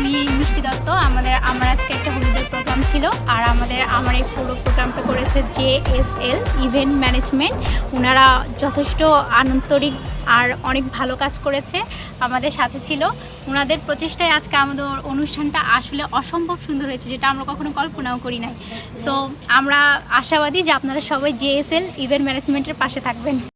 আমি মিষ্টি দত্ত। আমাদের, আমার আজকে একটা হলুদের প্রোগ্রাম ছিল। আর আমাদের, আমার এই পুরো প্রোগ্রামটা করেছে J S L event management ওনারা যথেষ্ট আন্তরিক আর অনেক ভালো কাজ করেছে আমাদের সাথে ছিল। ওনাদের প্রচেষ্টায় আজকে আমাদের অনুষ্ঠানটা আসলে অসম্ভব সুন্দর হয়েছে, যেটা আমরা কখনো কল্পনাও করি নাই। সো আমরা আশাবাদী যে আপনারা সবাই জেএসএল ইভেন্ট ম্যানেজমেন্টের পাশে থাকবেন।